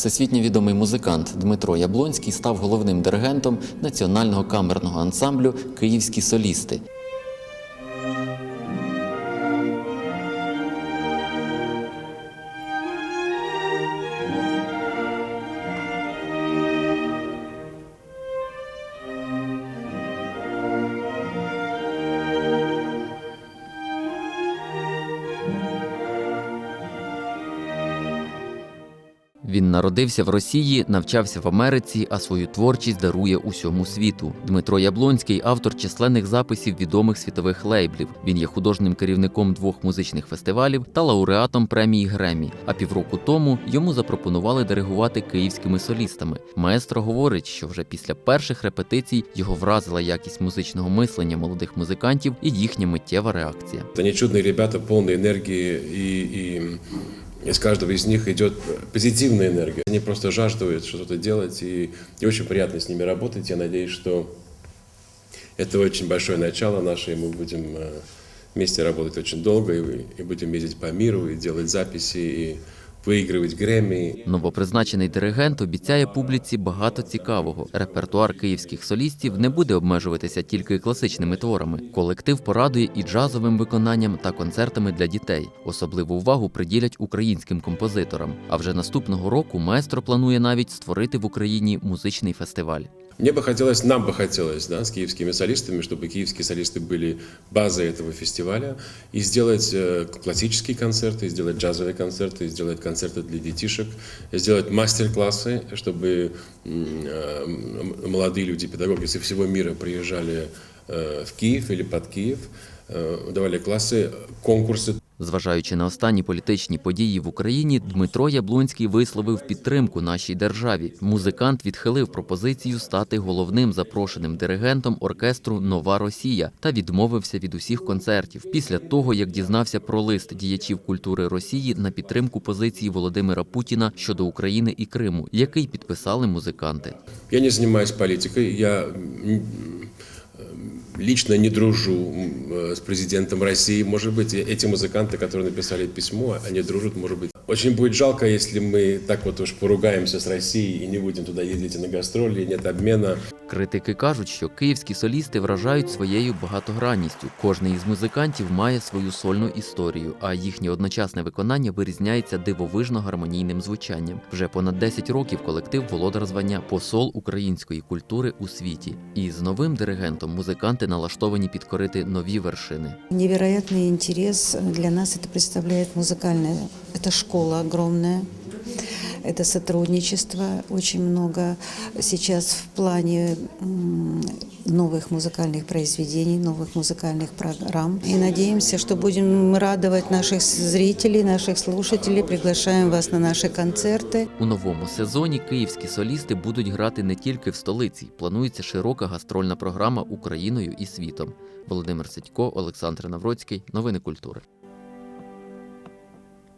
Всесвітньо відомий музикант Дмитро Яблонський став головним диригентом національного камерного ансамблю Київські солісти. Він народився в Росії, навчався в Америці, а свою творчість дарує усьому світу. Дмитро Яблонський автор численних записів відомих світових лейблів. Він є художнім керівником двох музичних фестивалів та лауреатом премії Гремі. А півроку тому йому запропонували диригувати київськими солістами. Маестро говорить, що вже після перших репетицій його вразила якість музичного мислення молодих музикантів і їхня миттєва реакція. Они чудные ребята, полные энергии, и, и из каждого из них идет позитивная энергия. Они просто жаждут что-то делать, и, и очень приятно с ними работать. Я надеюсь, что это очень большое начало наше, и мы будем э, вместе работать очень долго, и, и будем ездить по миру, и делать записи, и выигрывать Грэмми. Новопризначений диригент обіцяє публіці багато цікавого. Репертуар київських солістів не буде обмежуватися тільки класичними творами. Колектив порадує і джазовим виконанням та концертами для дітей. Особливу увагу приділять українським композиторам. А вже наступного року маестро планує навіть створити в Україні музичний фестиваль. Мне бы хотелось, нам бы хотелось, да, с киевскими солистами, чтобы киевские солисты были базой этого фестиваля, и сделать э, классические концерты, и сделать джазовые концерты, и сделать концерты для детишек, и сделать мастер-классы, чтобы э, молодые люди, педагоги со всего мира приезжали э, в Киев или под Киев, давали классы, конкурсы Зважаючи на останні політичні події в Україні, Дмитро Яблонський висловив підтримку нашій державі. Музикант відхилив пропозицію стати головним запрошеним диригентом оркестру Нова Росія та відмовився від усіх концертів після того, як дізнався про лист діячів культури Росії на підтримку позиції Володимира Путіна щодо України і Криму, який підписали музиканти. Я не занимаюсь политикой, я лично не дружу м, э, с президентом России. Может быть, эти музыканты, которые написали письмо, они дружат, может быть. Очень будет жалко, если мы так вот уж поругаемся с Россией и не будем туда ездить и на гастроли, и нет обмена. Критики кажуть, що київські солісти вражають своєю багатогранністю. Кожний із музикантів має свою сольну історію, а їхнє одночасне виконання вирізняється дивовижно гармонійним звучанням. Вже понад 10 років колектив володар звання посол української культури у світі. І з новим диригентом музиканти налаштовані підкорити нові вершини. Невероятный интерес для нас это представляет музыкальная, это школа огромная, это сотрудничество очень много сейчас в плане м, новых музыкальных произведений, новых музыкальных программ. И надеемся, что будем радовать наших зрителей, наших слушателей, приглашаем вас на наши концерты. У новому сезоні київські солісти будуть грати не тільки в столиці. Планується широка гастрольна програма Україною і світом. Володимир Сидько, Олександр Навроцький. Новини культури.